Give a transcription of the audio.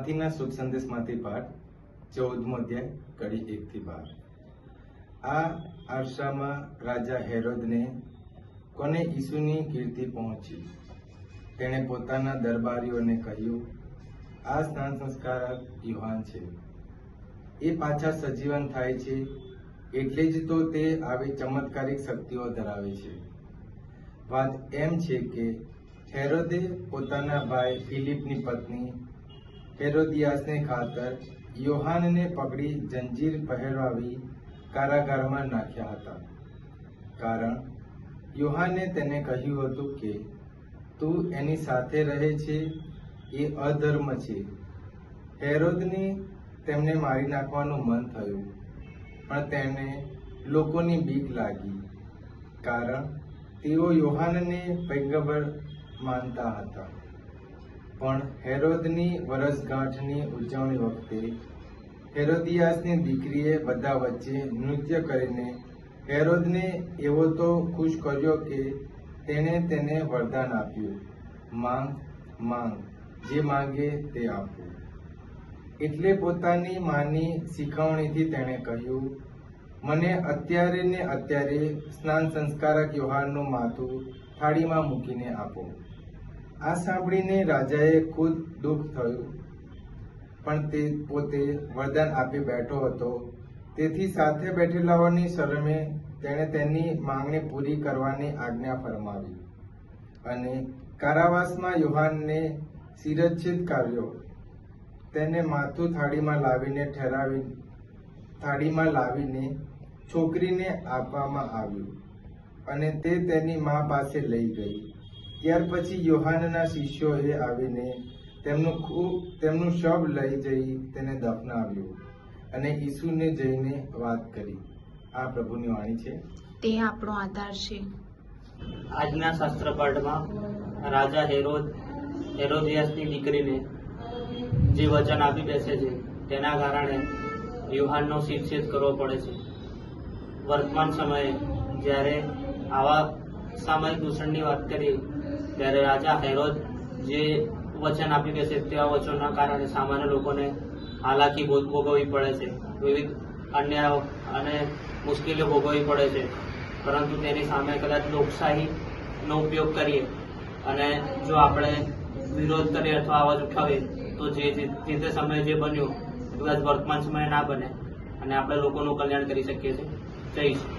માથીના સુખ સંદેશમાંથી પાઠ ચૌદમો અધ્યાય, કડી એક થી બાર. આ આરસામાં રાજા હેરોદને કોને ઈસુની કીર્તિ પહોંચી? તેણે પોતાના દરબારીઓને કહ્યું, આ સ્નાન સંસ્કારક યુહાન છે. એ પાછા સજીવન થાય છે એટલે જ તો તે આવી ચમત્કારિક શક્તિઓ ધરાવે છે. વાત એમ છે કે હેરોદે પોતાના ભાઈ ફિલિપની પત્ની હેરોદિયાસને ખાતર યોહાનને પકડી જંજીર પહેરાવી કારાગારમાં નાખ્યા હતા. કારણ, યોહાને તેને કહ્યું હતું કે, તું એની સાથે રહે છે, એ અધર્મ છે. હેરોદને તેમને મારી નાખવાનું મન થયું, પણ તેને લોકોની બીક લાગી. કારણ, તેઓ યોહાનને પૈગંબર માનતા હતા. પણ હેરોદની વરસગાંઠની ઉજવણી વખતે હેરોદિયાસની દીકરીએ બધા વચ્ચે નૃત્ય કરીને હેરોદને એવો તો ખુશ કર્યો કે તેણે તેને વરદાન આપ્યું. માંગ માંગ, જે માંગે તે આપવું એટલે પોતાની માની શીખવણીથી તેણે કહ્યું, મને અત્યારે ને અત્યારે સ્નાન સંસ્કારક વ્યવહારનું માથું થાળીમાં મૂકીને આપો. આ સાંભળીને રાજાએ ખુદ દુઃખ થયું. પણ તે પોતે વરદાન આપી બેઠો હતો. તેથી સાથે બેઠેલાઓની શરમે તેણે તેની માંગણી પૂરી કરવાની આજ્ઞા ફરમાવી અને કારાવાસમાં યુહાનને શિરચ્છેદ કર્યો. તેને માથું થાળીમાં લાવીને ઠેરાવી, થાળીમાં લાવીને છોકરીને આપવામાં આવ્યું અને તે તેની મા પાસે લઈ ગઈ. ત્યાર પછી યોહાનના શિષ્યોએ આવીને તેમનું ખૂબ તેમનું શબ લઈ જઈ તેને દફનાવ્યું અને ઈસુને જઈને વાત કરી. આ પ્રભુની વાણી છે. તે આપણો આધાર છે. આજના શાસ્ત્ર પાઠમાં રાજા હેરોદ હેરોદિયાસની દીકરીને જે વચન આપી બેસે છે તેના કારણે યુહાનનો શિરછેદ કરવો પડે છે. વર્તમાન સમયે જ્યારે આવા સામાયિક દૂષણની વાત કરીએ ત્યારે રાજા હેરોદ જે વચન આપી છે તેવા વચનના કારણે સામાન્ય લોકોને હાલાકી ભોગ, ભોગવવી પડે છે. વિવિધ અન્ય અને મુશ્કેલીઓ ભોગવવી પડે છે. પરંતુ તેની સામે કદાચ લોકશાહીનો ઉપયોગ કરીએ અને જો આપણે વિરોધ કરીએ અથવા અવાજ ઉઠાવીએ, તો જે તે સમયે જે બન્યું કદાચ વર્તમાન સમયે ના બને અને આપણે લોકોનું કલ્યાણ કરી શકીએ છીએ. જય શ્રી